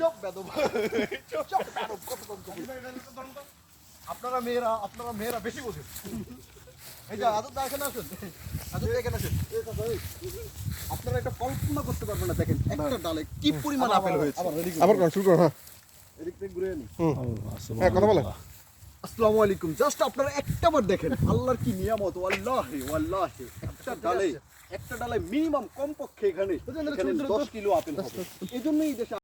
Chop বেদব chop chop বেদব কত কম কম। আপনারা মেয়েরা আপনারা মেয়েরা বেশি বোঝেন। এই যে এখানে আসুন। এখানে আসুন। আপনারা এটা কল্পনা করতে পারবেন না দেখেন একটা ডালে কি পরিমাণ আপেল হয়েছে। আবার শুরু কর হ্যাঁ। এদিক থেকে ঘুরে আনি। হ্যাঁ কথা বলেন। আসসালামু আলাইকুম। জাস্ট আপনারা একটা বার দেখেন আল্লাহর কি নিয়ামত ওয়াল্লাহি ওয়াল্লাহি। একটা ডালে একটা ডালে মিনিমাম কমপক্ষে এখানে এখানে 10 কিলো আপেল হবে। এই জন্যই দেশে